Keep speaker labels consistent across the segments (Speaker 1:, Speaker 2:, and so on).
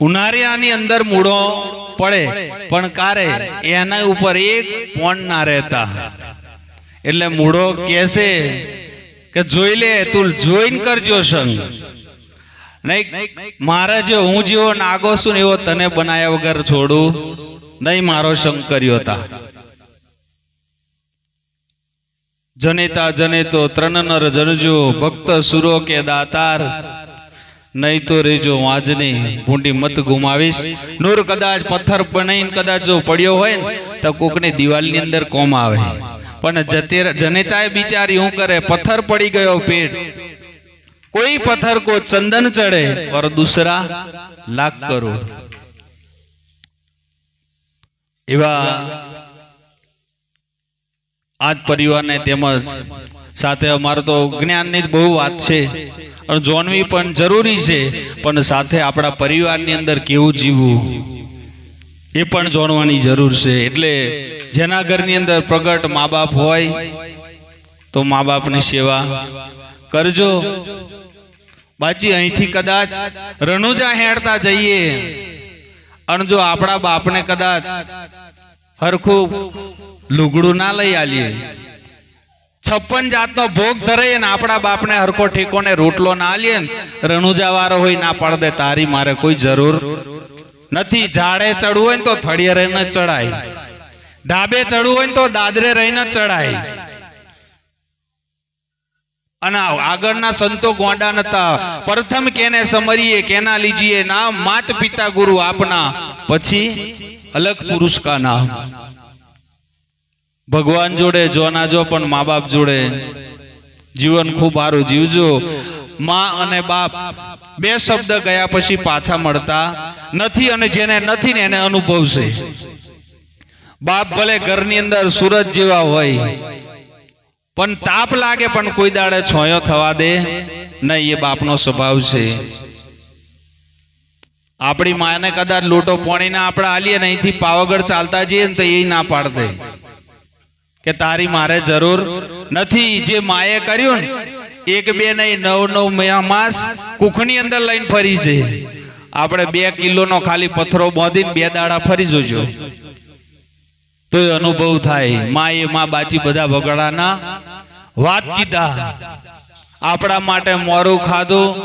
Speaker 1: ઉનાળિયાની અંદર મૂળો પડે, પણ કારે એના ઉપર એક પોણ ના રહેતા. એટલે મૂળો કેસે કે જોઈ લે, તું જોઈન કરજો સંગ. નહીં, મારે જે હું જેવો નાગો છું એવો તને બનાયા વગર છોડું. નહીં, મારો સંગ કર્યો તા. જનેતા જનેતો, ત્રણ નર જનજો, ભક્ત સુરો કે દાતાર. નહીં તો રેજો વાંજની ભૂંડી મત ગુમાવીશ. નૂર કદાચ પથ્થર બનાવીને કદાચ જો પડ્યો હોય ને, તો કોકની દિવાલની અંદર કોમ આવે. પણ જતે જનેતાએ બિચારી હું કરે, પથ્થર પડી ગયો પેટ. કોઈ પથ્થર કો ચંદન ચડે પર દુસરા લાખ કરોડ. એવા આજ પરિવારને તેમજ સાથે અમારે તો જ્ઞાનની બહુ વાત છે. અને જોનવી પણ જરૂરી છે, પણ સાથે આપણા પરિવારની અંદર કેવું જીવવું? એ પણ જોણવાની જરૂર છે. એટલે જેના ઘરની અંદર પ્રગટ મા બાપ હોય, તો મા બાપની સેવા કરજો. બાજી, અહીંથી કદાચ રણુજા હેડતા જઈએ. અને જો આપણા બાપને કદાચ હરખું લુગડું ના લઈ આલીએ છપ્પન જાતનો ભોગ ધરાય ને આપણા બાપને હરકો ઠીકો ને રોટલો ના લે રણુજા વાળો હોય ના પડદે તારી મારે કોઈ જરૂર નથી. ઝાડે ચડવું હોય ને તો થળિયે રહીને ચડાય. ઢાબે ચડવું હોય ને તો દાદરે રહીને ચડાય. અને આગળના સંતો ગોંડા નતા. પ્રથમ કેને સમરીએ, કેના લીજીએ? નામ માત પિતા ગુરુ આપના. પછી અલગ પુરુષ કા નામ. ભગવાન જોડે જો ના જો, પણ મા બાપ જોડે. જીવન ખૂબ સારું જીવજો. માં અને બાપ બે શબ્દ ગયા પછી પાછા મળતા નથી અને જેને નથી ને એને અનુભવશે. બાપ ભલે ઘરની અંદર સુરત જેવા હોય, પણ તાપ લાગે, પણ કોઈ દાડે છોયો થવા દે નહીં, એ બાપનો સ્વભાવ છે. આપણી માને કદાચ લોટો પોણીને આપણે આલીએ ને અહીંથી પાવાગઢ ચાલતા જઈએ ને તો એ ના પાડ. દે કે તારી મારે જરૂર નથી. જે માએ કર્યું ને, એક, બે નહીં, નવ નવ માસ કુખની અંદર લઈને ફરી છે. આપણે બે કિલોનો ખાલી પથ્થરો બાંધીને બે દાડા ફરી જોજો. તો એ અનુભવ થાય. માએ મા બાચી બધા બગડાના વાત કીધા. આપણા માટે મોરું ખાધું.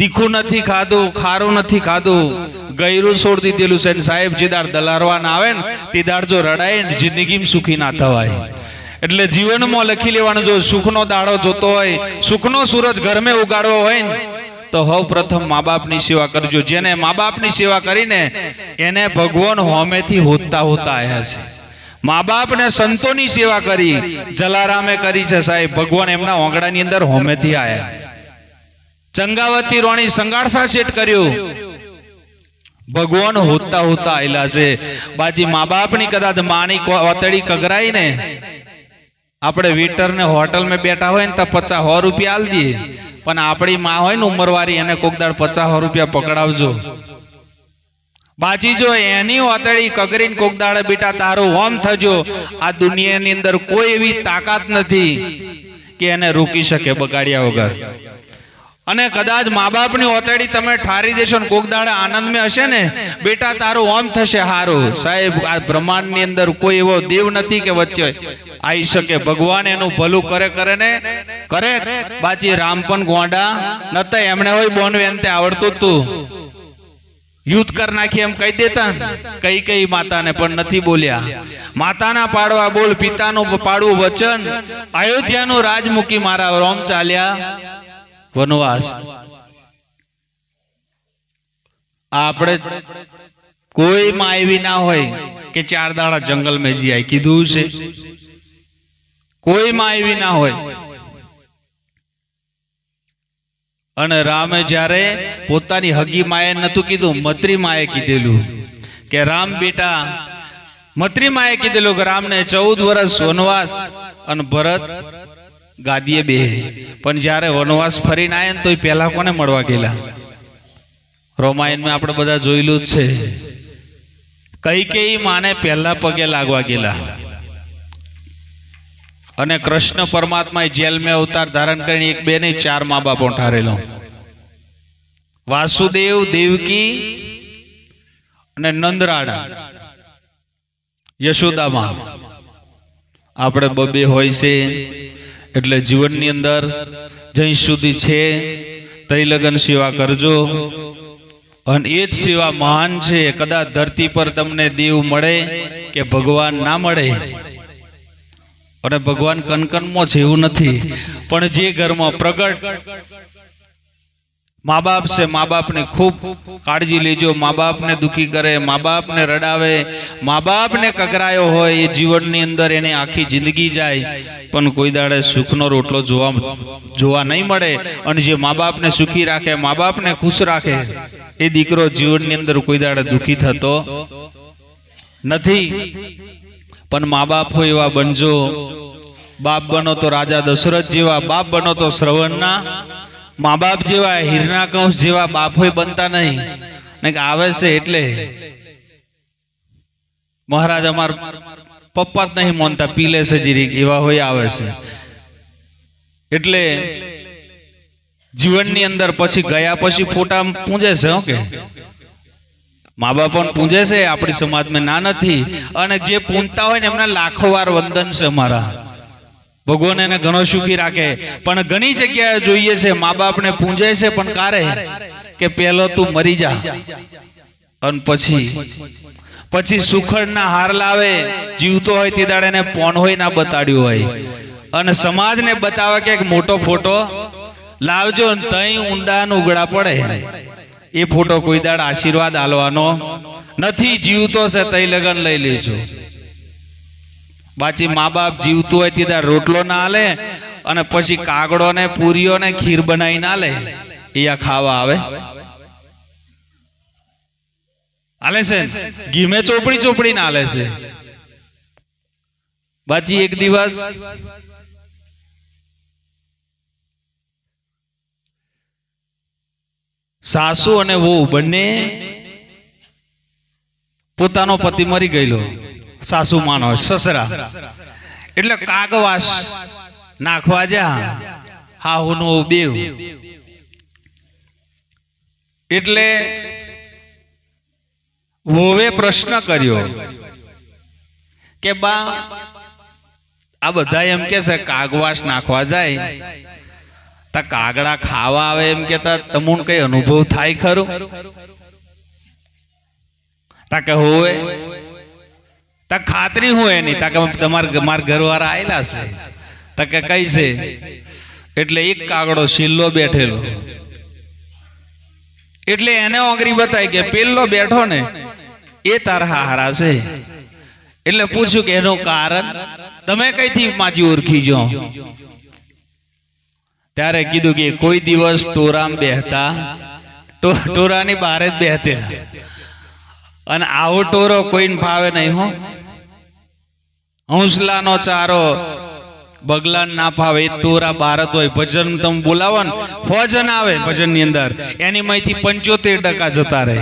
Speaker 1: તીખું નથી ખાધું, ખારું નથી ખાધું. ગયરું છોડ દીધેલું છે સાહેબ જેદાર દલારવા ના આવે ને તેદાર જો રડાય ને, જિંદગીમાં સુખી ના થવાય. એટલે જીવનમાં લખી લેવાનું, જો સુખનો દાડો જોતો હોય, સુખનો સૂરજ ઘરમે ઉગાડવો હોય ને, તો હવ પ્રથમ મા બાપની સેવા કરજો. જેને મા બાપની સેવા કરીને, એને ભગવાન હોમેથી હોતા હોતા આવ્યા છે. મા બાપને સંતોની સેવા કરી, જલારામે કરી છે સાહેબ. ભગવાન એમના ઓંગડાની અંદર હોમેથી આવ્યા ચંગાવતી રોણી સંગાડસા શેઠ કર્યું. ભગવાન હોતા હોતા આયેલા છે. બાજી મા બાપની કદાચ માની કો- ઓતડી કગરાઈ ને, આપણે વેટર ને હોટલમાં બેઠા હોય ને તો પચાસ સો રૂપિયા આલ દઈએ. પણ આપણી માં હોય ને ઉંમરવારી એને કોક દાડ પચાસ સો રૂપિયા પકડાવજો. બાજી જો એની વાતળી કગરીને કોક દાડે બેટા તારું હોમ થજો. આ દુનિયાની અંદર કોઈ એવી તાકાત નથી કે એને રોકી શકે બગાડ્યા વગર. અને કદાચ મા બાપની ઓતડી તમે ઠારી દેશો ને કોક દાડે આનંદમાં હશે ને, બેટા, તારું ઓમ થશે હારું. સાહેબ, આ બ્રહ્માંડની અંદર કોઈ એવો દેવ નથી કે વચ્ચે આવી શકે. ભગવાન એનું ભલું કરે કરે ને? કરે બાજી રામ પણ ગોંડા. નતા એમણે હોય બોન વેનતે આવડતું તું. યુદ્ધ કર નાખી એમ કહી દેતા ને. કઈ કઈ માતાને પણ નથી બોલ્યા. માતાના પાડવા બોલ, પિતાનું પાડવું વચન. અયોધ્યાનું રાજ મૂકી મારા રોમ ચાલ્યા. વનવાસ. આપણે કોઈ માં એવી હોય કે ચાર દાડા જંગલ મેં જીઆઈ કીધું છે. કોઈ માં એવી હોય. અને રામે જ્યારે પોતાની હગી માએ નતું કીધું, મત્રી માએ કીધેલું કે, રામ બેટા, મત્રી માએ કીધેલું કે, રામને ચૌદ વર્ષ વનવાસ અને ભરત ગાદીએ બે પણ જ્યારે વનવાસ ફરીને આવ્યા ને તો પહેલા કોને મળવા ગયેલા? રોમાયણમાં આપણે બધા જોયેલું જ છે. કઈ કઈ માને પહેલા પગે લાગવા ગયેલા. અને કૃષ્ણ પરમાત્મા જેલ મેં અવતાર ધારણ કરીને એક બે નહીં ચાર મા બાપ ઠારેલો વાસુદેવ, દેવકી અને નંદરાડા યશોદામાં. આપણે બબે હોય છે. એટલે જીવનની અંદર જઈ સુધી છે. તઈ લગન સેવા કરજો. અને એ જ સેવા મહાન છે. કદાચ ધરતી પર તમને દેવ મળે કે ભગવાન ના મળે. અને ભગવાન કનકનમાં છે એવું નથી. પણ જે ઘરમાં પ્રગટ મા બાપ છે મા બાપને ખૂબ કાળજી લેજો મા બાપને દુખી કરે મા બાપને રડાવે મા બાપને કકરાયો હોય એ જીવનની અંદર એને આખી જિંદગી જાય. પણ કોઈ દાડે સુખનો રોટલો જોવા જોવા નહીં મળે અને જે મા બાપને સુખી રાખે મા બાપને ખુશ રાખે, એ દીકરો જીવનની અંદર કોઈ દાડે દુખી થતો નથી. પણ મા બાપ હોય એવા બનજો, બાપ બનો તો રાજા દશરથ જેવા, બાપ બનો તો શ્રવણના મા બાપ જેવા, હિરના કંસ જેવા બાપ હોય બનતા નહીં. ને આવે છે એટલે. મહારાજ અમાર પપ્પા જ નહીં માનતા પી લે છે જીરીક, એવા હોય આવે છે. એટલે જીવનની અંદર પછી ગયા પછી ફોટા પૂંજે છે ઓકે મા બાપ પણ પૂંજે છે, આપણી સમાજમાં ના નથી. અને જે પૂંજતા હોય ને એમના લાખો વાર વંદન છે મારા ભગવાન એને ઘણો સુખી રાખે. પણ ઘણી જગ્યાએ જોઈએ છે મા બાપને પૂંજે છે, પણ કારે કે પેલો તું મરી જા. અને પછી પછી સુખડના હાર લાવે, જીવતો હોય તે દાડે એને પોન હોય ના બતાડ્યું હોય. અને સમાજને બતાવે કે એક મોટો ફોટો લાવજો ને તઈ ઊંડા ઉગડા પડે. એ ફોટો કોઈ દાડ આશીર્વાદ આલવાનો નથી, જીવતો છે તઈ લગન લઈ લેજો. બાકી મા બાપ જીવતું હોય ત્યાં રોટલો ના આલે અને પછી કાગડો ને પૂરીઓ ને ખીર બનાવી ના લે એ ખાવા આવે. આલે છે ઘીમે ચોપડી ચોપડી ના આલે છે. બાજી એક દિવસ સાસુ અને વહુ બંને પોતાનો પતિ મરી ગયેલો. સાસુ માનો સસરા. એટલે કાગવાસ નાખવા જા, હાહુનો બેવ એટલે વોવે પ્રશ્ન કર્યો કે બા, આ બધા એમ કે છે કાગવાસ નાખવા જાય. તા કાગડા ખાવા આવે એમ કેતા તમને કઈ અનુભવ થાય ખરું? તા કે હોવે તા ખાતરી હું એની, તા કે તમારા મારા ઘરવાળા આવેલા છે. તા કે કઈ છે? એટલે એક કાગડો શીલ્લો બેઠેલો. એટલે એને ઓગરી બતાવી કે પેલો બેઠો ને, એ તારા હારા છે. એટલે પૂછ્યું કે, એનું કારણ? તમે કઈથી માજી ઓળખી જો? ત્યારે કીધું કે, કોઈ દિવસ ટોરામ બેહતા ટોરાની બહાર જ બેહતેલા અને આવો ટોરો કોઈને ભાવે નહીં હો. હંસલાનો ચારો. બગલાન ના ફાવે તોરા બારત હોય, ભજન તમે બોલાવો ને ભજન આવે ભજનની અંદર. એની માંથી પંચોતેર ટકા જતા રહે.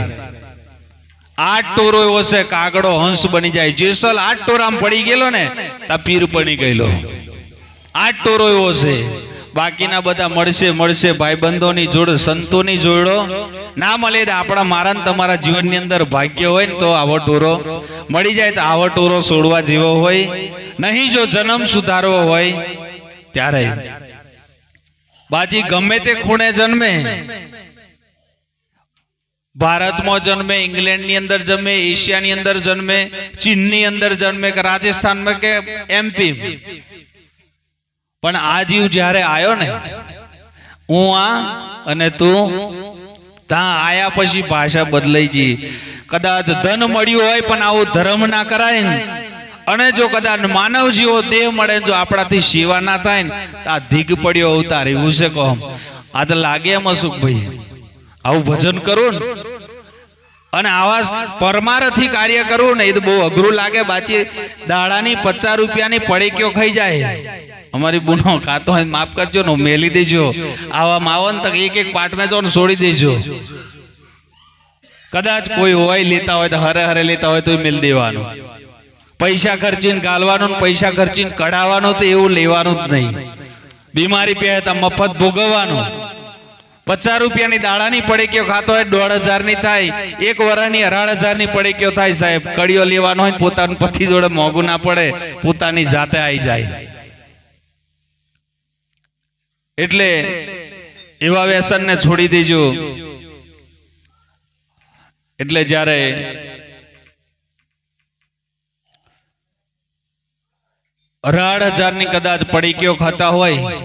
Speaker 1: આઠ ટોરો એવો છે કાગડો હંસ બની જાય. જેસલ આઠ ટોરામાં પડી ગયેલો ને, તા પીર બની ગયેલો. આઠ ટોરો એવો છે. બાકીના બધા મળશે મળશે. ભાઈબંધોની જોડ, સંતોની જોડો. ના મળે તો આપણા મારા તમારા જીવનની અંદર ભાગ્ય હોય ને તો આવો ટોરો મળી જાય તો આવો ટોરો છોડવા જેવો હોય. નહીં જો જન્મ સુધારવો હોય, ત્યારે. બાજી ગમે તે ખૂણે જન્મે. ભારતમાં જન્મે, ઇંગ્લેન્ડની અંદર જન્મે, એશિયાની અંદર જન્મે, ચીનની અંદર જન્મે કે રાજસ્થાનમાં કે એમપી પણ આ જીવ જ્યારે આવ્યો ને, હું આ અને તું ત્યાં આયા પછી ભાષા બદલાઈ ગઈ કદાચ ધન મળ્યું હોય પણ આવું ધર્મ ના કરાય ને. અને જો કદાચ માનવ જીવો દેહ મળે જો આપણાથી સેવા ના થાય ને, તો આ ધીગ પડ્યો અવતાર, એવું છે કહો આ તો લાગે એમ અશુકભાઈ આવું ભજન કરું ને. અને આવા પરમારથી કાર્ય કરવું ને, એ તો બહુ અઘરું લાગે બાકી દાડાની પચાસ રૂપિયાની પડીકીઓ ખાઈ જાય. અમારી બુનો ખાતો હોય માફ કરજો ને મેલી દેજો. આવા માવન તક તો એક એક પાટમાં જો ને છોડી દેજો. કદાચ કોઈ હોય લેતા હોય તો હરે હરે લેતા હોય તો મેલ દેવાનું. પૈસા ખર્ચીને ગાલવાનું પૈસા ખર્ચીને કઢાવવાનું તો એવું લેવાનું જ નહીં. બીમારી પહેતા મફત ભોગવવાનું. પચાસ રૂપિયાની દાડાની પડેકીઓ ખાતો હોય, દોઢ હજારની થાય, એક વરાની અઢાર હજારની પડેકીઓ થાય સાહેબ? કડીઓ લેવાનો હોય પોતાનું પતિ જોડે મોંઘું ના પડે, પોતાની જાતે આવી જાય. એટલે એવા વ્યસનને છોડી દેજો. એટલે જ્યારે અઢાર હજારની કદાચ પડીકીઓ ખાતા હોય,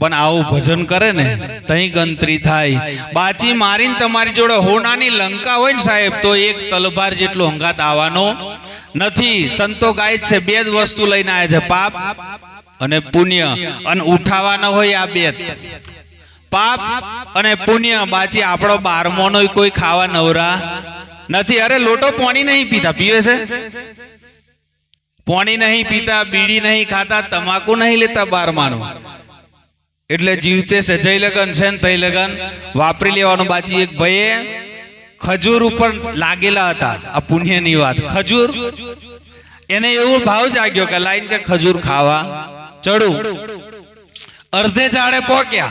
Speaker 1: પણ આવું ભજન કરે ને, તઈ ગણતરી થાય. બાચી મારીને તમારી જોડે હોનાની લંકા હોય ને સાહેબ, તો એક તલભાર જેટલો હંગાત આવવાનો નથી. સંતો ગાય છે, બે જ વસ્તુ લઈને આવે છે. પાપ અને પુણ્ય અને ઉઠાવાના હોય આ બે પાપ અને પુણ્ય બાચી આપણો બારમોનો કોઈ ખાવા નવરા નથી. અરે લોટો પાણી નહીં પીતા, પીવે છે? પાણી નહીં પીતા, બીડી નહીં ખાતા, તમાકુ નહીં લેતા બારમાનું. એટલે જીવતે છે જય લગન છે ને તય લગન વાપરી લેવાનું, બાજી એક ભાઈએ ખજૂર ઉપર લાગેલા હતા, આ પુણ્યની વાત. ખજૂર? એને એવો ભાવ જાગ્યો કે લાઈન કે ખજૂર ખાવા. ચડું. અર્ધે ઝાડે પોક્યા.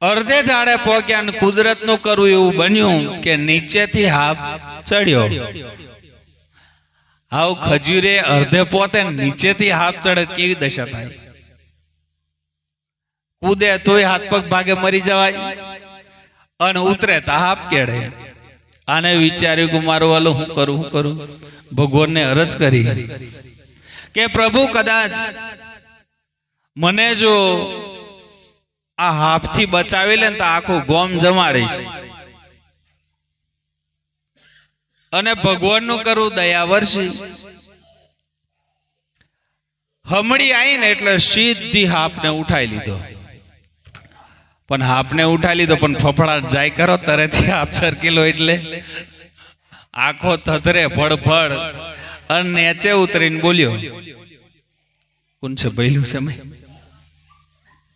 Speaker 1: અર્ધે ઝાડે પોક્યા અને કુદરતનું કરવું એવું બન્યું કે નીચેથી હાફ ચડ્યો. આવ ખજૂરે અર્ધે પોતે નીચેથી હાફ ચડે કેવી દશા થાય? કૂદે તોય હાથ પગ ભાગે મરી જવાય અને ઉતરે તો હાફ કેડે. આને વિચાર્યું કે મારું વાલું હું કરું હું કરું? ભગવાનને અરજ કરી. કે પ્રભુ કદાચ મને જો આ હાફથી બચાવી લે તો આખું ગોમ જમાડીશ અને ભગવાનનું કરવું દયા વર્ષી. હમણી આવી ને એટલે સીધી હાપને ઉઠાઈ લીધો. પણ હાપને ઉઠાઈ લીધો, પણ ફફડાટ જાય કરો, તરેથી હાપ સરકેલો એટલે. આખો થથરે ફળફળ અને નેચે ઉતરીને બોલ્યો, કોણ છે ભૈલું છે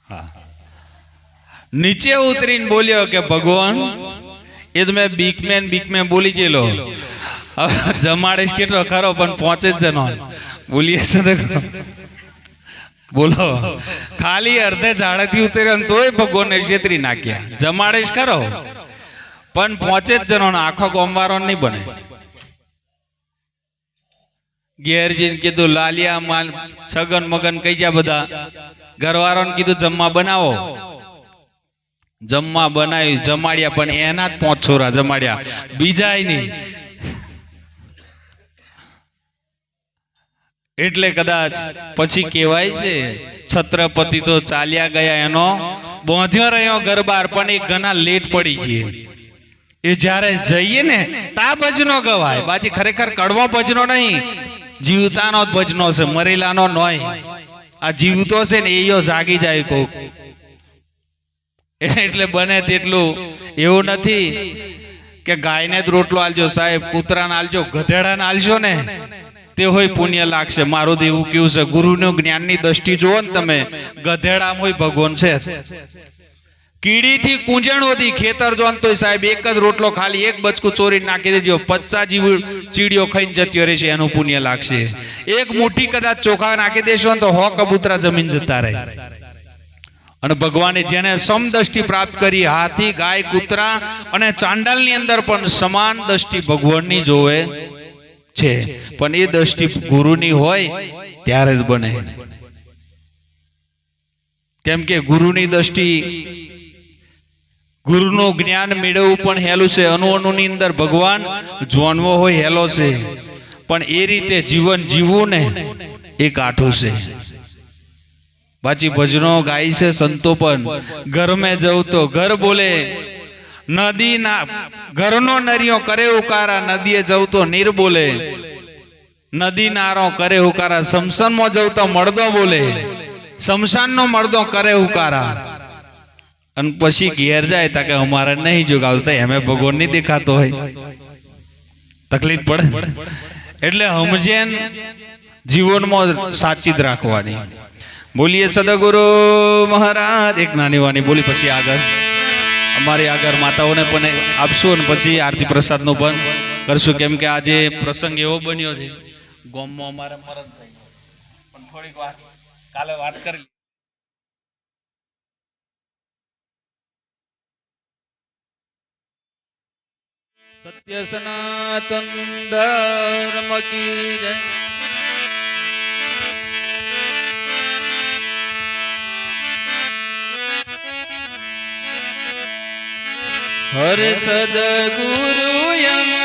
Speaker 1: હા. નીચે ઉતરીને બોલ્યો કે, ભગવાન, એ તો મેં બીકમેન બીકમેન બોલી હવે જમાડીશ કેટલો ખરો, પણ પહોંચે જ જનો. બોલીએ છે બોલો, ખાલી અર્ધે ઝાડેથી ઉતર્યો ને તોય ભગવાનને છેતરી નાખ્યા. જમાડીશ ખરો, પણ પહોંચે જ જનો આખો ગોમવારો નહીં બને. ઘેરજીને કીધું લાલિયા માલ છગન મગન કઈ ગયા બધા. ઘરવાળાને કીધું, જમવા બનાવો. જમવા બનાવ્યું જમાડ્યા, પણ એના જ પાંચ છોરા જમાડ્યા. બીજા નહીં. એટલે કદાચ પછી કહેવાય છે, છત્રપતિ તો ચાલ્યા ગયા એનો, બોંધ્યો રહ્યો ગરબાર પણ એ ઘણા લેટ પડી ગઈ એ જ્યારે જઈએ ને તા ભજનો ગવાય. બાજી ખરેખર કડવો ભજનો નહીં. જીવતાનો જ ભજનો છે, મરેલાનો નોય. આ જીવતો છે ને એયો જાગી જાય કોક. એટલે બને તેટલું એવું નથી કે ગાયને જ રોટલો આલજો સાહેબ, કૂતરાને આલજો, ગધેડાને આલજો ને, તે હોય પુણ્ય લાગશે. મારું તો કેવું છે, ગુરુનું જ્ઞાનની દ્રષ્ટિ જુઓ ને તમે, ગધેડામાં ભગવાન છે. કીડીથી કુંજણ વધી ખેતર જોન તો સાહેબ એક જ રોટલો ખાલી એક બચકું ચોરી નાખી દેજો. પચાસ જીવ ચીડીઓ ખાઈને જતી રહેશે એનું પુણ્ય લાગશે. એક મુઠ્ઠી કદાચ ચોખા નાખી દેશો તો હો કબૂતરા જમીન જતા રહે. અને ભગવાને જેને સમદ્રષ્ટિ પ્રાપ્ત કરી, હાથી, ગાય, કૂતરા અને ચાંડાલની અંદર પણ સમાન દ્રષ્ટિ ભગવાનની જોવે છે. પણ એ દ્રષ્ટિ ગુરુની હોય ત્યારે જ બને. કેમ કે ગુરુની દ્રષ્ટિ ગુરુનું જ્ઞાન મેળવવું પણ હેલું છે. અનુ અનુની અંદર ભગવાન જોનવો હોય હેલો છે. પણ એ રીતે જીવન જીવવું ને એ કાઠું છે. બાકી ભજનો ગાય છે સંતો પણ. ઘર મેં જવું તો ઘર બોલે. નદી ના ઘરનો નરિયો કરે ઉકારા, નદીએ જવું તો નીર બોલે. નદી નારો કરે ઉકારા, શમશાનમાં જવું તો મળદો બોલે. શમશાનનો મળદો કરે ઉકારા. અને પછી ઘેર જાય તા કે અમારે નહીં જોગાવતા એમે ભગવાન નહીં દેખાતો હોય. તકલીફ પડે એટલે હમજેન જીવનમાં સાચી જ રાખવાની. બોલીએ સદગુરુ મહારાજ, એક નાની વાની બોલી પછી આગળ. અમારી આગળ માતાઓને પણ આપશું અને પછી આરતી પ્રસાદનું પણ કરશું. કેમ કે આજે પ્રસંગ એવો બન્યો છે, ગોમમાં અમારે મરણ થઈ ગયો. પણ થોડીક વાત કાલે વાત કરી સત્ય સનાતન ધર્મ કી જય. હર સદગુરુ યમ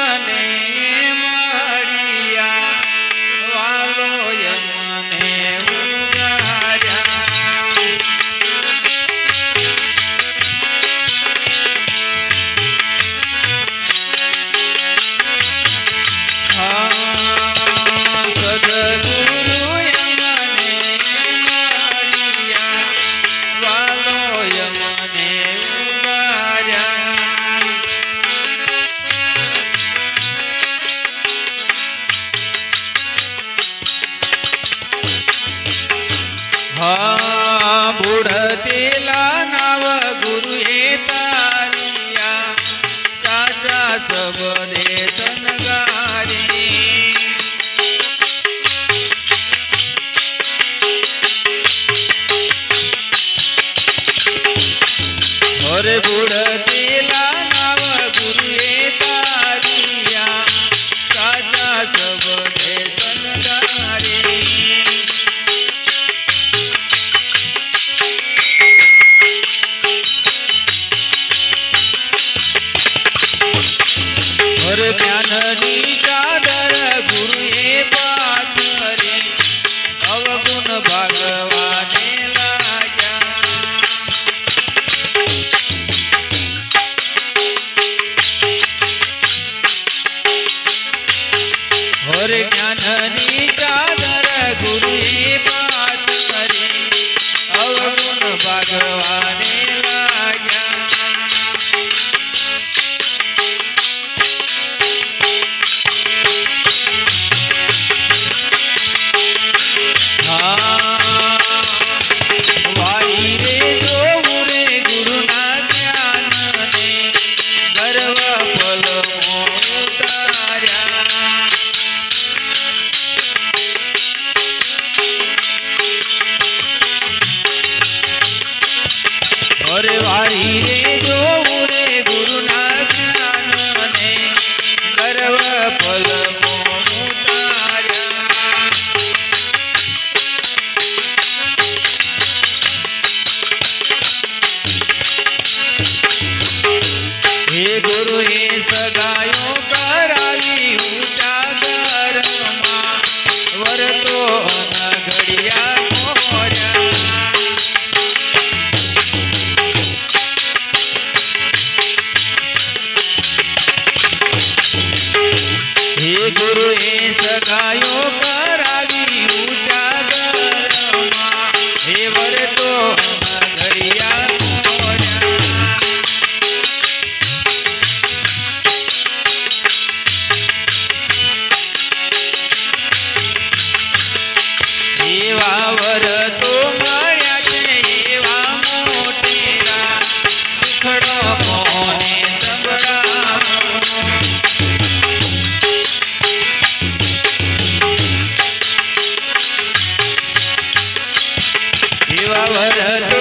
Speaker 1: ગુણતી ಅವರದು